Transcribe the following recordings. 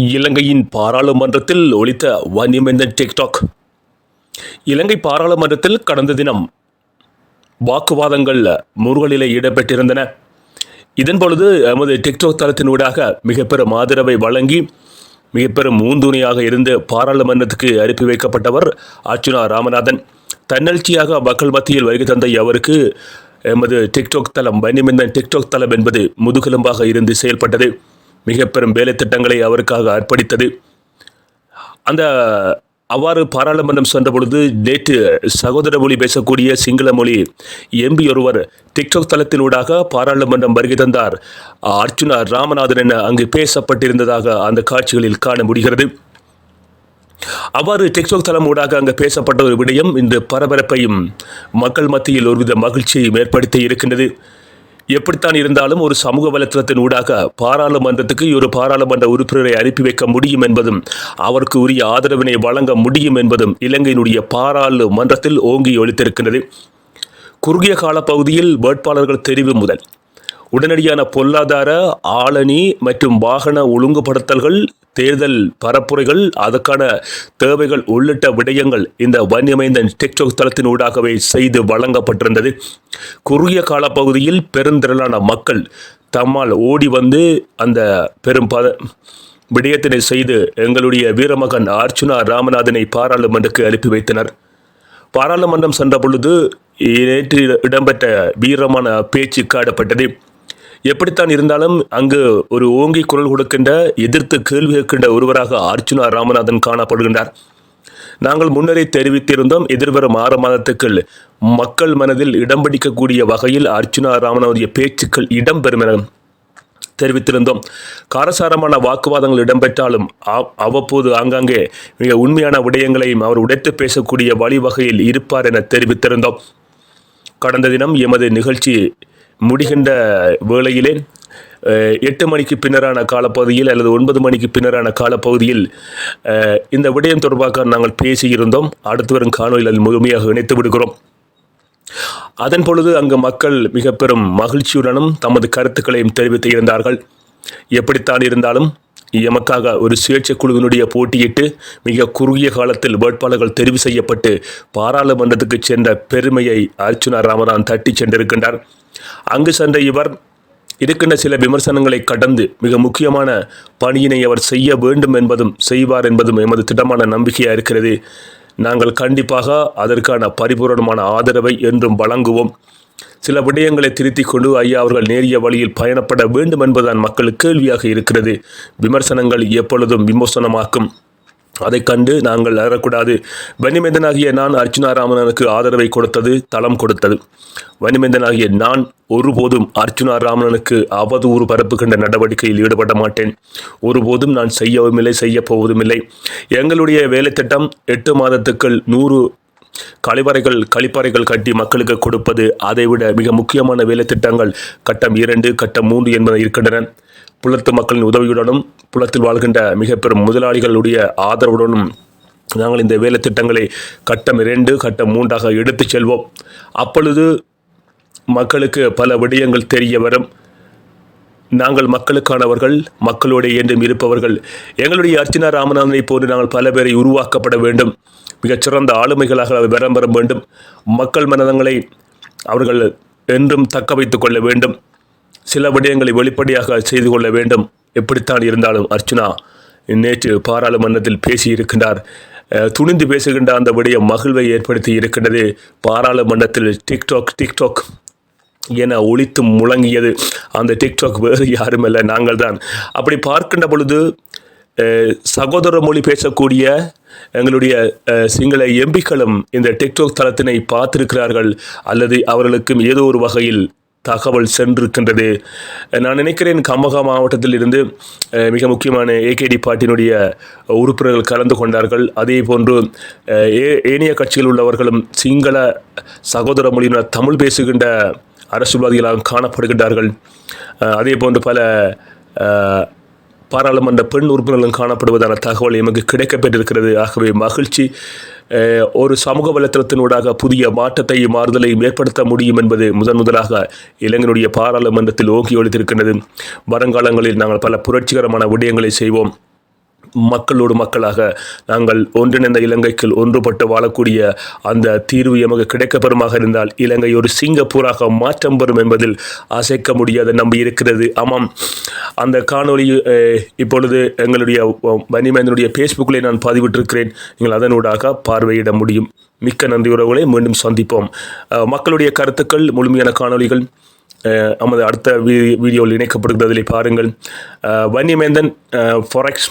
இலங்கையின் பாராளுமன்றத்தில் ஒழித்த வன்னியமைந்தன் டிக்டாக் இலங்கை பாராளுமன்றத்தில் கடந்த தினம் வாக்குவாதங்கள் முருகலிலே இடம்பெற்றிருந்தன. இதன் பொழுது எமது டிக்டாக் தளத்தினூடாக மிக பெரும் ஆதரவை வழங்கி மிக பெரும் ஊந்துணையாக இருந்து பாராளுமன்றத்துக்கு அனுப்பி வைக்கப்பட்டவர் அர்ச்சுனா ராமநாதன். தன்னெழுச்சியாக மக்கள் மத்தியில் வருகை தந்த அவருக்கு எமது டிக்டாக் தளம் வன்னிமந்தன் டிக்டாக் தளம் என்பது முதுகெலும்பாக இருந்து செயல்பட்டது. மிக பெரும் வேலை திட்டங்களை அவருக்காக அர்ப்பணித்தது. அந்த அவ்வாறு பாராளுமன்றம் சென்ற பொழுது நேற்று சகோதர மொழி பேசக்கூடிய சிங்கள மொழி எம்பி ஒருவர் டிக்டாக் தளத்தினூடாக பாராளுமன்றம் வருகை தந்தார். அர்ச்சுனா ராமநாதன் என அங்கு பேசப்பட்டிருந்ததாக அந்த காட்சிகளில் காண முடிகிறது. அவ்வாறு டிக்டாக் தளம் ஊடாக அங்கு பேசப்பட்ட ஒரு விடயம் இந்த பரபரப்பையும் மக்கள் மத்தியில் ஒருவித மகிழ்ச்சியையும் ஏற்படுத்தி இருக்கின்றது. எப்படித்தான் இருந்தாலும் ஒரு சமூக வலைத்தளத்தின் ஊடாக பாராளுமன்றத்துக்கு ஒரு பாராளுமன்ற உறுப்பினரை அனுப்பி வைக்க முடியும் என்பதும் அவருக்கு உரிய ஆதரவினை வழங்க முடியும் என்பதும் இலங்கையினுடைய பாராளுமன்றத்தில் ஓங்கி ஒழித்திருக்கின்றது குறுகிய கால பகுதியில் வேட்பாளர்கள் தெரிவு முதல். உடனடியான பொருளாதார ஆளணி மற்றும் வாகன ஒழுங்குபடுத்தல்கள் தேர்தல் பரப்புரைகள் அதற்கான தேவைகள் உள்ளிட்ட விடயங்கள் இந்த வன்னியமைந்த டிக்டாக் தளத்தின் ஊடாகவே செய்து வழங்கப்பட்டிருந்தது. குறுகிய கால பகுதியில் பெருந்திரளான மக்கள் தம்மால் ஓடி வந்து அந்த பெரும் பத விடயத்தினை செய்து எங்களுடைய வீரமகன் அர்ச்சுனா ராமநாதனை பாராளுமன்றக்கு அனுப்பி வைத்தனர். பாராளுமன்றம் சென்ற பொழுது நேற்று இடம்பெற்ற வீரமான பேச்சு காடப்பட்டது எப்படித்தான் இருந்தாலும் அங்கு ஒரு ஓங்கி குரல் கொடுக்கின்ற எதிர்த்து கேள்வி கேட்கின்ற ஒருவராக அர்ச்சுனா ராமநாதன் காணப்படுகின்றார். நாங்கள் முன்னரே தெரிவித்திருந்தோம் எதிர்வரும் ஆறு மாதத்துக்குள் மக்கள் மனதில் இடம் பிடிக்கக்கூடிய வகையில் அர்ச்சுனா ராமநாதனுடைய பேச்சுக்கள் இடம்பெறும் என தெரிவித்திருந்தோம். காரசாரமான வாக்குவாதங்கள் இடம்பெற்றாலும் அவ்வப்போது ஆங்காங்கே மிக உண்மையான விடயங்களையும் அவர் உடைத்து பேசக்கூடிய வழிவகையில் இருப்பார் என தெரிவித்திருந்தோம். கடந்த தினம் எமது நிகழ்ச்சி முடிகின்ற வேளையிலே எட்டு மணிக்கு பின்னரான காலப்பகுதியில் அல்லது ஒன்பது மணிக்கு பின்னரான காலப்பகுதியில் இந்த விடயம் தொடர்பாக நாங்கள் பேசியிருந்தோம். அடுத்து வரும் காணொலியில் அது முழுமையாக இணைத்து விடுகிறோம். அதன் பொழுது அங்கு மக்கள் மிக பெரும் மகிழ்ச்சியுடனும் தமது கருத்துக்களையும் தெரிவித்து இருந்தார்கள். எப்படித்தான் இருந்தாலும் எமக்காக ஒரு சுயேட்சை குழுவினுடைய போட்டியிட்டு மிக குறுகிய காலத்தில் வேட்பாளர்கள் தெரிவு செய்யப்பட்டு பாராளுமன்றத்துக்கு சென்ற பெருமையை அர்ச்சுனா ராமரான் தட்டி சென்றிருக்கின்றார். அங்கு சென்ற இவர் இருக்கின்ற சில விமர்சனங்களை கடந்து மிக முக்கியமான பணியினை அவர் செய்ய வேண்டும் என்பதும் செய்வார் என்பதும் எமது திடமான நம்பிக்கையாக இருக்கிறது. நாங்கள் கண்டிப்பாக அதற்கான பரிபூரணமான ஆதரவை என்றும் வழங்குவோம். சில விடயங்களை திருத்திக் கொண்டு ஐயா அவர்கள் நேரிய வழியில் பயணப்பட வேண்டும் என்பதுதான் மக்களுக்கு கேள்வியாக இருக்கிறது. விமர்சனங்கள் எப்பொழுதும் விமர்சனமாக்கும் அதைக் கண்டு நாங்கள் அறக்கூடாது வன்னிமேந்தனாகிய நான் அர்ச்சுனா ஆதரவை கொடுத்தது தளம் கொடுத்தது. வன்னிமேந்தனாகிய நான் ஒருபோதும் அர்ச்சுனா ராமனுக்கு அவதூறு பரப்புகின்ற நடவடிக்கையில் ஈடுபட மாட்டேன். ஒருபோதும் நான் செய்யவும் இல்லை செய்ய போவதும் இல்லை எங்களுடைய வேலை திட்டம் எட்டு மாதத்துக்குள் நூறு கழிவறைகள் கழிப்பறைகள் கட்டி மக்களுக்கு கொடுப்பது அதைவிட மிக முக்கியமான வேலை திட்டங்கள். கட்டம் இரண்டு கட்டம் மூன்று என்பன இருக்கின்றன. புலத்து மக்களின் உதவியுடனும் புலத்தில் வாழ்கின்ற மிக பெரும் முதலாளிகளுடைய ஆதரவுடனும் நாங்கள் இந்த வேலை திட்டங்களை கட்டம் இரண்டு கட்டம் மூன்றாக எடுத்துச் செல்வோம். அப்பொழுது மக்களுக்கு பல விடயங்கள் தெரிய வரும். நாங்கள் மக்களுக்கானவர்கள் மக்களோடு என்றும் இருப்பவர்கள். எங்களுடைய அர்ச்சனா ராமநாதனை போன்று நாங்கள் பல பேரை உருவாக்கப்பட வேண்டும். மிகச்சிறந்த ஆளுமைகளாக விரம் பெற வேண்டும். மக்கள் மனதங்களை அவர்கள் என்றும் தக்க வைத்துக் கொள்ள வேண்டும். சில விடயங்களை வெளிப்படையாக செய்து கொள்ள வேண்டும். எப்படித்தான் இருந்தாலும் அர்ச்சனா நேற்று பாராளுமன்றத்தில் பேசியிருக்கின்றார். துணிந்து பேசுகின்ற அந்த விடயம் மகிழ்வை ஏற்படுத்தி இருக்கின்றது. பாராளுமன்றத்தில் டிக்டாக் டிக்டாக் என ஒழித்து முழங்கியது. அந்த டிக்டாக் வேறு யாரும் இல்லை நாங்கள் தான். அப்படி பார்க்கின்ற பொழுது சகோதர மொழி பேசக்கூடிய எங்களுடைய சிங்கள எம்பிக்களும் இந்த டிக்டாக் தளத்தினை பார்த்திருக்கிறார்கள். அல்லது அவர்களுக்கும் ஏதோ ஒரு வகையில் தகவல் சென்றிருக்கின்றது. நான் நினைக்கிறேன் கமகா மாவட்டத்தில் இருந்து மிக முக்கியமான ஏகேடி பாட்டினுடைய உறுப்பினர்கள் கலந்து கொண்டார்கள். அதே போன்று ஏ- ஏனைய கட்சியில் உள்ளவர்களும் சிங்கள சகோதர மொழியினர் தமிழ் பேசுகின்ற அரசியல்வாதிகளாக காணப்படுகின்றார்கள். அதே போன்று பல பாராளுமன்ற பெண் உறுப்பினர்களும் காணப்படுவதான தகவல் எமக்கு கிடைக்கப்பெற்றிருக்கிறது. ஆகவே மகிழ்ச்சி ஒரு சமூக வலைத்தளத்தினூடாக புதிய மாற்றத்தையும் மாறுதலையும் ஏற்படுத்த முடியும் என்பது முதன் முதலாக இளைஞனுடைய பாராளுமன்றத்தில் ஓங்கி ஒழித்திருக்கின்றது வருங்காலங்களில் நாங்கள் பல புரட்சிகரமான விடயங்களை செய்வோம். மக்களோடு மக்களாக நாங்கள் ஒன்றிணைந்த இலங்கைக்கு ஒன்றுபட்டு வாழக்கூடிய அந்த தீர்வு எமக்கு கிடைக்கப்பெறுமாக இருந்தால் இலங்கை ஒரு சிங்கப்பூராக மாற்றம் பெறும் என்பதில் அசைக்க முடியாத நம்பி இருக்கிறது. ஆமாம். அந்த காணொளி இப்பொழுது எங்களுடைய வன்னிமேந்தனுடைய ஃபேஸ்புக்கில் நான் பதிவிட்டிருக்கிறேன். நீங்கள் அதனூடாக பார்வையிட முடியும். மிக்க நன்றி உறவுகளை. மீண்டும் சந்திப்போம். மக்களுடைய கருத்துக்கள் முழுமையான காணொளிகள் நமது அடுத்த வீ வீடியோவில் இணைக்கப்படுகிறதிலே பாருங்கள். வன்னியமேந்தன் வன்னிமேந்தன் ஃபாரெக்ஸ்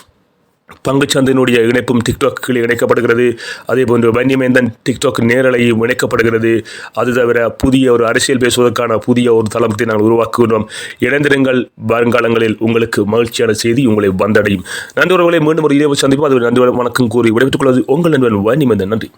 பங்குச்சந்தையினுடைய இணைப்பும் டிக்டாக்கில் இணைக்கப்படுகிறது. அதே போன்று வன்னிமேந்தன் டிக்டாக் நேரலையும் இணைக்கப்படுகிறது. அது தவிர புதிய ஒரு அரசியல் பேசுவதற்கான புதிய ஒரு தளத்தை நாங்கள் உருவாக்குகிறோம் இணைந்திருங்கள். வருங்காலங்களில் உங்களுக்கு மகிழ்ச்சியான செய்தி உங்களை வந்தடையும். நன்றி உறவுகளை மீண்டும் ஒரு இரவு சந்திப்போம். அது நன்றி வணக்கம் கூறி விடைபெற்றுக் கொள்வது உங்கள் நண்பன் வன்னிமேந்தன். நன்றி.